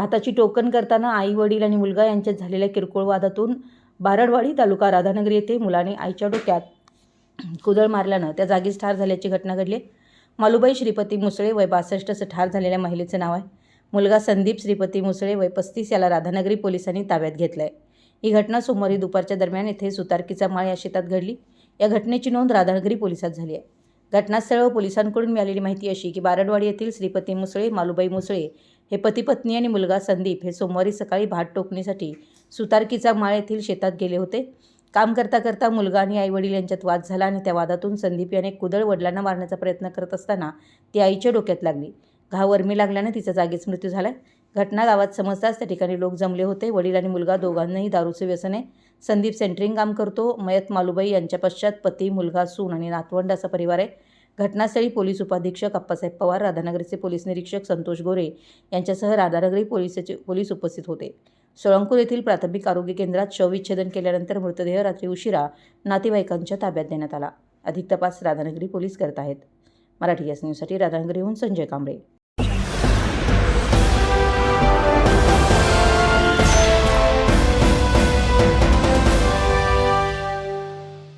भाताची टोकन करताना आई वडील आणि मुलगा यांच्यात झालेल्या किरकोळ वादातून बारडवाडी तालुका राधानगरी येथे मुलाने आईच्या डोक्यात कुदळ मारल्यानं त्या जागीच ठार झाल्याची घटना घडली. आहे. मालुबाई श्रीपती मुसळे वय बासष्ट असं ठार झालेल्या महिलेचं नाव आहे. मुलगा संदीप श्रीपती मुसळे वय पस्तीस याला राधानगरी पोलिसांनी ताब्यात घेतलं आहे ही घटना सोमवारी दुपारच्या दरम्यान येथे सुतारकीचा माळ या शेतात घडली. या घटनेची नोंद राधानगरी पोलिसात झाली आहे. घटनास्थळावर पोलिसांकडून मिळालेली माहिती अशी की बारडवाडी येथील श्रीपती मुसळे मालुबाई मुसळे हे पती पत्नी आणि मुलगा संदीप हे सोमवारी सकाळी भात टोकणीसाठी सुतारकीचा माळ येथील शेतात गेले होते. काम करता करता मुलगा आणि आईवडील यांच्यात वाद झाला आणि त्या वादातून संदीप याने कुदळ वडिलांना मारण्याचा प्रयत्न करत असताना ती आईच्या डोक्यात लागली. घाव वर्मी लागल्याने तिचा जागीच मृत्यू झाला. घटना गावात समजताच त्या ठिकाणी लोक जमले होते. वडील आणि मुलगा दोघांनाही दारूचे व्यसने संदीप सेंटरिंग काम करतो. मयत मालुबाई यांच्या पश्चात पती मुलगा सून आणि नातवंड असा परिवार आहे. घटनास्थळी पोलीस उपाधीक्षक अप्पासाहेब पवार राधानगरीचे पोलीस निरीक्षक संतोष गोरे यांच्यासह राधानगरी पोलिसाचे पोलीस उपस्थित होते. सोळंपूर येथील प्राथमिक आरोग्य केंद्रात शवविच्छेदन केल्यानंतर मृतदेह रात्री उशिरा नातेवाईकांच्या ताब्यात देण्यात आला. अधिक तपास राधानगरी पोलीस करत आहेत. मराठी एस न्यूजसाठी राधानगरीहून संजय कांबळे.